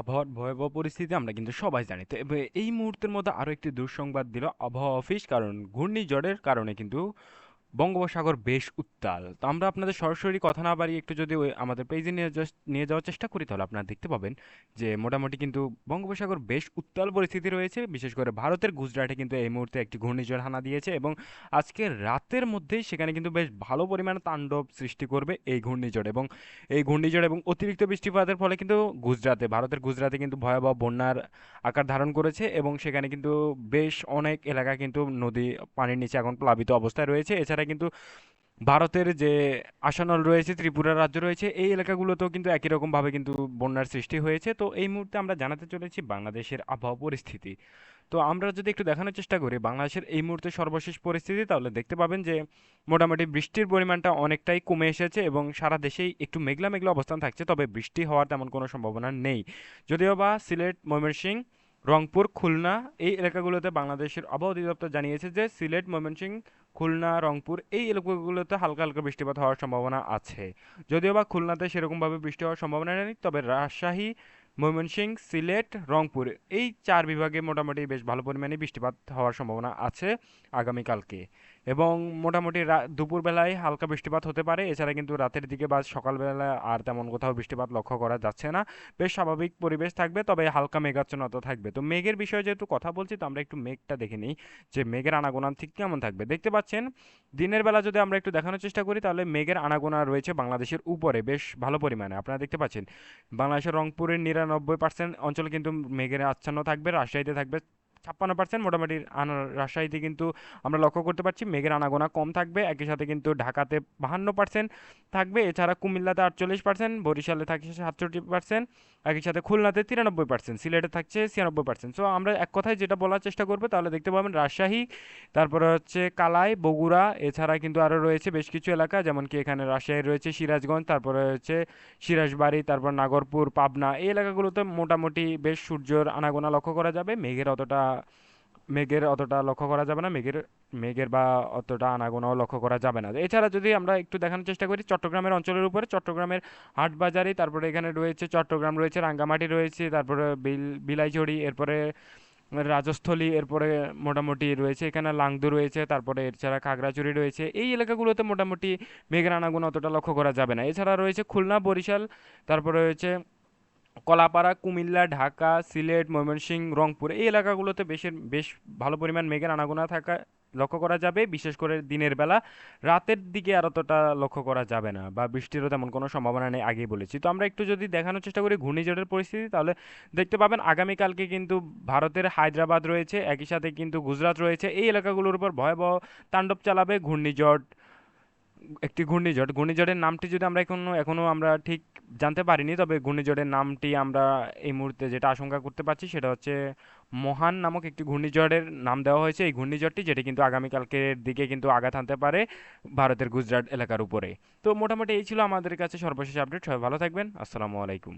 আবহাওয়ার ভয়াবহ পরিস্থিতি আমরা কিন্তু সবাই জানি। তো এই মুহূর্তের মধ্যে আরও একটি দুঃসংবাদ দিল আবহাওয়া অফিস, কারণ ঘূর্ণিঝড়ের কারণে কিন্তু বঙ্গোপসাগর বেশ উত্তাল। তো আমরা আপনাদের সরাসরি কথা না বাড়িয়ে একটু যদি আমাদের পেজে নিয়ে নিয়ে যাওয়ার চেষ্টা করি, তাহলে আপনারা দেখতে পাবেন যে মোটামুটি কিন্তু বঙ্গোপসাগর বেশ উত্তাল পরিস্থিতি রয়েছে। বিশেষ করে ভারতের গুজরাটে কিন্তু এই মুহূর্তে একটি ঘূর্ণিঝড় হানা দিয়েছে এবং আজকে রাতের মধ্যেই সেখানে কিন্তু বেশ ভালো পরিমাণে তাণ্ডব সৃষ্টি করবে এই ঘূর্ণিঝড় এবং এই ঘূর্ণিঝড় এবং অতিরিক্ত বৃষ্টিপাতের ফলে কিন্তু গুজরাতে ভারতের গুজরাতে কিন্তু ভয়াবহ বন্যার আকার ধারণ করেছে এবং সেখানে কিন্তু বেশ অনেক এলাকা কিন্তু নদী, পানির নিচে এখন প্লাবিত অবস্থায় রয়েছে। এছাড়া কিন্তু ভারতের যে আসানল রয়েছে, ত্রিপুরা রাজ্য রয়েছে, এই এলাকাগুলোতেও কিন্তু একই রকমভাবে কিন্তু বন্যার সৃষ্টি হয়েছে। তো এই মুহূর্তে আমরা জানাতে চলেছি বাংলাদেশের আবহাওয়া পরিস্থিতি। তো আমরা যদি একটু দেখানোর চেষ্টা করি বাংলাদেশের এই মুহূর্তে সর্বশেষ পরিস্থিতি, তাহলে দেখতে পাবেন যে মোটামুটি বৃষ্টির পরিমাণটা অনেকটাই কমে এসেছে এবং সারা দেশেই একটু মেঘলা মেঘলা অবস্থান থাকছে, তবে বৃষ্টি হওয়ার তেমন কোনো সম্ভাবনা নেই। যদিও বা সিলেট, ময়মনসিংহ, রংপুর, খুলনা এই এলাকাগুলোতে বাংলাদেশের আবহাওয়া অধিদপ্তর জানিয়েছে যে সিলেট, ময়মনসিংহ খুলনা, রংপুর, এই এলাকাগুলোতে হালকা হালকা বৃষ্টিপাত হওয়ার সম্ভাবনা আছে। যদিও বা খুলনাতে সেরকমভাবে বৃষ্টি হওয়ার সম্ভাবনা নেই, তবে রাজশাহী, ময়মনসিংহ, সিলেট, রংপুর, এই চার বিভাগে মোটামুটি বেশ ভালো পরিমাণে বৃষ্টিপাত হওয়ার সম্ভাবনা আছে আগামীকালকে। এবং মোটামুটি দুপুরবেলায় হালকা বৃষ্টিপাত হতে পারে। এছাড়া কিন্তু রাতের দিকে বা সকালবেলা আর তেমন কোথাও বৃষ্টিপাত লক্ষ্য করা যাচ্ছে না। বেশ স্বাভাবিক পরিবেশ থাকবে, তবে হালকা মেঘাচ্ছন্নতা থাকবে। তো মেঘের বিষয়ে যেহেতু কথা বলছি, তো আমরা একটু মেঘটা দেখে নিই যে মেঘের আনাগোনা ঠিক কেমন থাকবে। দেখতে পাচ্ছেন, দিনের বেলা যদি আমরা একটু দেখানোর চেষ্টা করি, তাহলে মেঘের আনাগোনা রয়েছে বাংলাদেশের উপরে বেশ ভালো পরিমাণে। আপনারা দেখতে পাচ্ছেন, বাংলাদেশের রংপুরের নিরানব্বই পার্সেন্ট অঞ্চল কিন্তু মেঘের আচ্ছন্ন থাকবে, রাজশাহীতে থাকবে ছাপ্পান্ন পার্সেন্ট মোটামুটি রাজশাহীতে কিন্তু আমরা লক্ষ্য করতে পারছি। মেঘের আনাগোনা কম থাকবে, একই সাথে কিন্তু ঢাকাতে বাহান্ন পার্সেন্ট থাকবে। এছাড়া কুমিল্লাতে আটচল্লিশ পার্সেন্ট বরিশালে থাকছে সাতষট্টি পার্সেন্ট একই সাথে খুলনাতে তিরানব্বই পার্সেন্ট সিলেটে থাকছে ছিয়ানব্বই পার্সেন্ট সো আমরা এক কথায় যেটা বলার চেষ্টা করব, তাহলে দেখতে পাবেন রাজশাহী, তারপরে হচ্ছে কালাই, বগুড়া, এছাড়া কিন্তু আরও রয়েছে বেশ কিছু এলাকা যেমন কি এখানে রাজশাহী রয়েছে সিরাজগঞ্জ, তারপরে হচ্ছে সিরাজবাড়ি, তারপর নাগরপুর, পাবনা। এই এলাকাগুলোতে মোটামুটি বেশ সূর্যর আনাগোনা লক্ষ্য করা যাবে। মেঘের অতটা মেঘের অতটা লক্ষ্য করা যাবে না, মেঘের মেঘের বা অতটা আনাগোনাও লক্ষ্য করা যাবে না। এছাড়া যদি আমরা একটু দেখানোর চেষ্টা করি, চট্টগ্রামের অঞ্চলের উপরে, চট্টগ্রামের হাটবাজারে, তারপরে এখানে রয়েছে চট্টগ্রাম, রয়েছে রাঙ্গামাটি, রয়েছে, তারপরে বিল বিলাইছড়ি এরপরে রাজস্থলী, এরপরে মোটামুটি রয়েছে, এখানে লাংদু রয়েছে, তারপরে এছাড়া খাগড়াছড়ি রয়েছে। এই এলাকাগুলোতে মোটামুটি মেঘের আনাগোনা অতটা লক্ষ্য করা যাবে না। এছাড়া রয়েছে খুলনা, বরিশাল, তারপরে রয়েছে কলাপাড়া, কুমিল্লা, ঢাকা, সিলেট ময়মনসিংহ রংপুর এই এলাকাগুলোতে বেশের, বেশ ভালো পরিমাণ মেঘের আনাগোনা থাকা, লক্ষ্য করা যাবে। বিশেষ করে দিনের বেলা রাতের দিকে আর অতটা লক্ষ্য করা যাবে না বা বৃষ্টিরও তেমন কোনো সম্ভাবনা নেই আগেই বলেছি। তো আমরা একটু যদি দেখানোর চেষ্টা করি ঘূর্ণিঝড়ের পরিস্থিতি, তাহলে দেখতে পাবেন আগামীকালকে কিন্তু ভারতের হায়দ্রাবাদ রয়েছে, একই সাথে কিন্তু গুজরাট রয়েছে। এই এলাকাগুলোর উপর ভয়াবহ তাণ্ডব চালাবে ঘূর্ণিঝড়, একটি ঘূর্ণিঝড়। ঘূর্ণিঝড়ের নামটি যদি আমরা এখনও এখনও আমরা ঠিক জানতে পারিনি, তবে ঘূর্ণিঝড়ের নামটি আমরা এই মুহূর্তে যেটা আশঙ্কা করতে পারছি সেটা হচ্ছে মহান নামক একটি ঘূর্ণিঝড়ের নাম দেওয়া হয়েছে। এই ঘূর্ণিঝড়টি যেটি কিন্তু আগামীকালকের দিকে কিন্তু আঘাত আনতে পারে ভারতের গুজরাট এলাকার উপরে। তো মোটামুটি এই ছিল আমাদের কাছে সর্বশেষ আপডেট। সবাই ভালো থাকবেন। আসসালামু আলাইকুম।